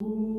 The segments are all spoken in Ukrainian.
В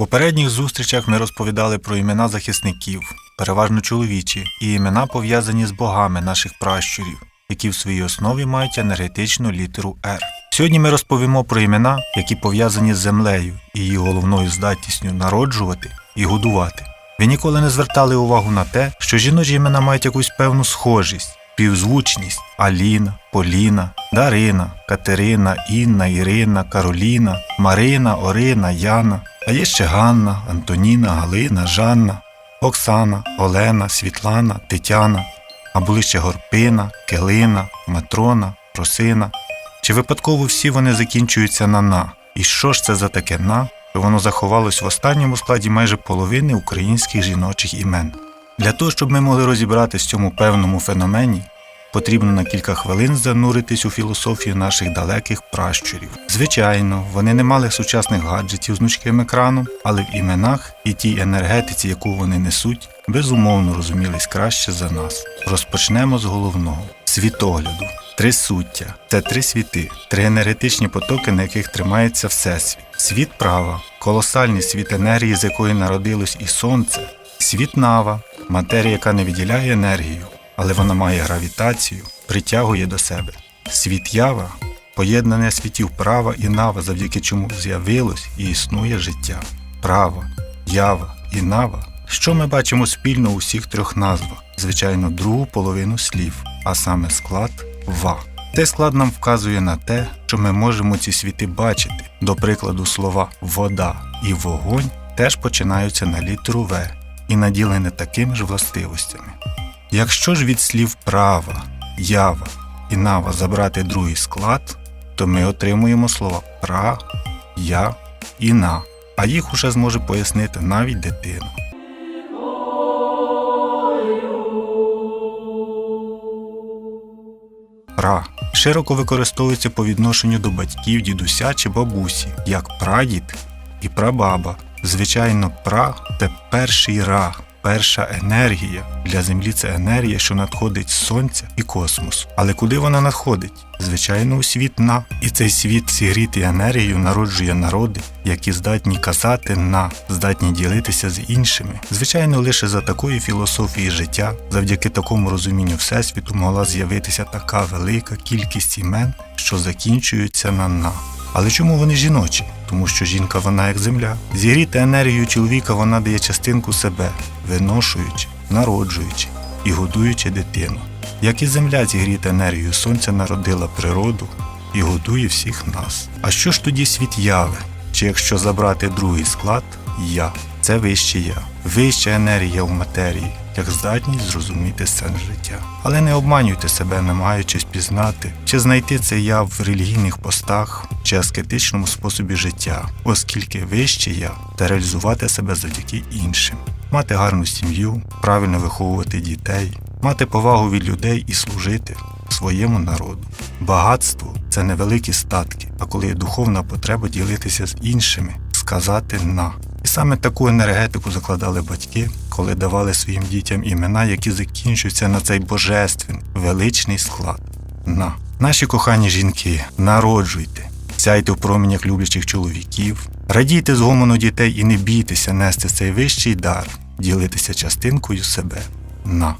попередніх зустрічах ми розповідали про імена захисників, переважно чоловічі, і імена пов'язані з богами наших пращурів, які в своїй основі мають енергетичну літеру Р. Сьогодні ми розповімо про імена, які пов'язані з землею і її головною здатністю народжувати і годувати. Ви ніколи не звертали увагу на те, що жіночі імена мають якусь певну схожість, співзвучність Аліна, Поліна, Дарина, Катерина, Інна, Ірина, Кароліна, Марина, Орина, Яна, а є ще Ганна, Антоніна, Галина, Жанна, Оксана, Олена, Світлана, Тетяна, а були ще Горпина, Келина, Матрона, Просина. Чи випадково всі вони закінчуються на на? І що ж це за таке на? що Воно заховалось в останньому складі майже половини українських жіночих імен. Для того, щоб ми могли розібратись в цьому певному феномені, потрібно на кілька хвилин зануритись у філософію наших далеких пращурів. Звичайно, вони не мали сучасних гаджетів з гнучким екраном, але в іменах і тій енергетиці, яку вони несуть, безумовно розумілись краще за нас. Розпочнемо з головного світогляду. Три суття це три світи, три енергетичні потоки, на яких тримається Всесвіт. Світ права, колосальний світ енергії, з якої народилось і сонце, світ нава, матерія, яка не виділяє енергію, але вона має гравітацію, притягує до себе. Світ ява поєднання світів права і нава, завдяки чому з'явилось і існує життя. Права, ява і нава. Що ми бачимо спільно у всіх трьох назвах? Звичайно, другу половину слів, а саме склад ва. Цей склад нам вказує на те, що ми можемо ці світи бачити. До прикладу, слова вода і вогонь теж починаються на літеру В і наділені такими ж властивостями. Якщо ж від слів права, ява і нава забрати другий склад, то ми отримуємо слова пра, я і на, а їх уже зможе пояснити навіть дитина. Пра широко використовується по відношенню до батьків, дідуся чи бабусі, як прадід і прабаба. Звичайно, пра це перший ра, перша енергія. Для землі це енергія, що надходить з сонця і космосу. Але куди вона надходить? Звичайно, у світ на. І цей світ зігрітий енергією народжує народи, які здатні казати на, здатні ділитися з іншими. Звичайно, лише за такої філософії життя, завдяки такому розумінню Всесвіту могла з'явитися така велика кількість імен, що закінчуються на на. Але чому вони жіночі? Тому що жінка вона як земля. Зігріти енергію чоловіка вона дає частинку себе, виношуючи, народжуючи і годуючи дитину. Як і земля зігріта енергію сонця народила природу і годує всіх нас. А що ж тоді світ яви? Чи якщо забрати другий склад я, це вище я, вища енергія в матерії, як здатність зрозуміти сенс життя. Але не обманюйте себе, намагаючись пізнати чи знайти це я в релігійних постах чи аскетичному способі життя, оскільки вище я та реалізувати себе завдяки іншим, мати гарну сім'ю, правильно виховувати дітей, мати повагу від людей і служити своєму народу. Багатство це невеликі статки, а коли є духовна потреба ділитися з іншими, сказати на. Саме таку енергетику закладали батьки, коли давали своїм дітям імена, які закінчуються на цей божественний, величний склад. На. Наші кохані жінки, народжуйте, сяйте в променях люблячих чоловіків, радійте з гомону дітей і не бійтеся нести цей вищий дар, ділитися частинкою себе. На.